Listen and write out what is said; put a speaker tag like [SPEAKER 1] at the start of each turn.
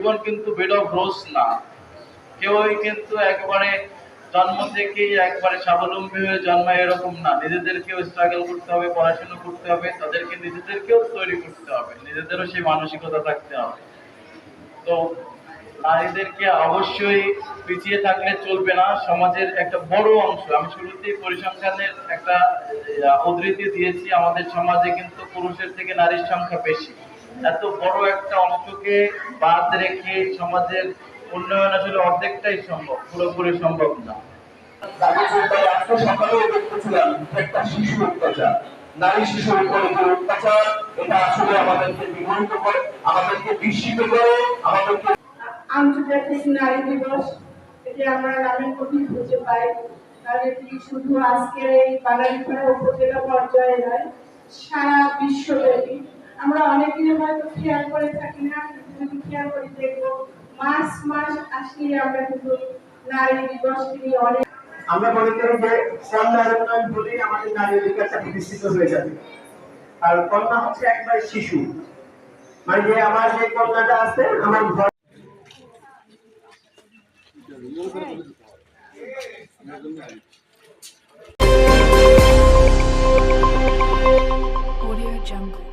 [SPEAKER 1] জীবন কিন্তু bed of rose না। কেউই কিন্তু একবারে জন্ম থেকেই একবারে স্বাবলম্বী হয়ে জন্মায় এরকম না। নিজেদেরকেও স্ট্রাগল করতে হবে, পড়াশোনা করতে হবে, তাদেরকে নিজেদেরকেও তৈরি করতে হবে। নিজেদেরও সেই মানসিকতা থাকতে হবে। তো নারীদেরকে অবশ্যই পিছিয়ে থাকলে চলবে না। সমাজের একটা বড় অংশ। আমি শুরুতেই পরিসংখ্যানের একটা উদ্ধৃতি দিয়েছি। আমাদের সমাজে কিন্তু পুরুষের থেকে নারীর সংখ্যা বেশি। এত বড় একটা অংশকে বাদ রেখে সমাজের উন্নয়ন আসলে অর্ধেকটাই সম্ভব পুরোপুরি সম্ভব না।
[SPEAKER 2] আমি চিন্তায় আজকে সকালেও দেখতেছিলাম যে একটা শিশু অত্যাচার নারী শিশুর উপরে অত্যাচার এটা আসলে আমাদেরকে বিমোহিত করে আমাদেরকে বিস্মিত করে আমাদেরকে
[SPEAKER 3] আন্তর্জাতিক নারী দিবস এটি আমরা খুঁজে পাই। কারণ এটি শুধু আজকের এই বাঙালিপাড়া উপজেলা পর্যায়ে নয় সারা আমরা অনেকেই হয়তো খেয়াল করে থাকি না কিন্তু যদি খেয়াল করে দেখব মাস মাস আসলে আমরা কিন্তু নারী দিবসকে নিয়ে অনেক
[SPEAKER 4] আমরা মনে করি যে কন্যার উন্নয়ন হলেই আমাদের নারী অধিকারটা প্রতিষ্ঠিত হয়ে যাবে আর কন্যা হচ্ছে একবার শিশু মানে যে আমার যে কন্যাটা আছে আমার ঘর
[SPEAKER 5] Audio Jungle.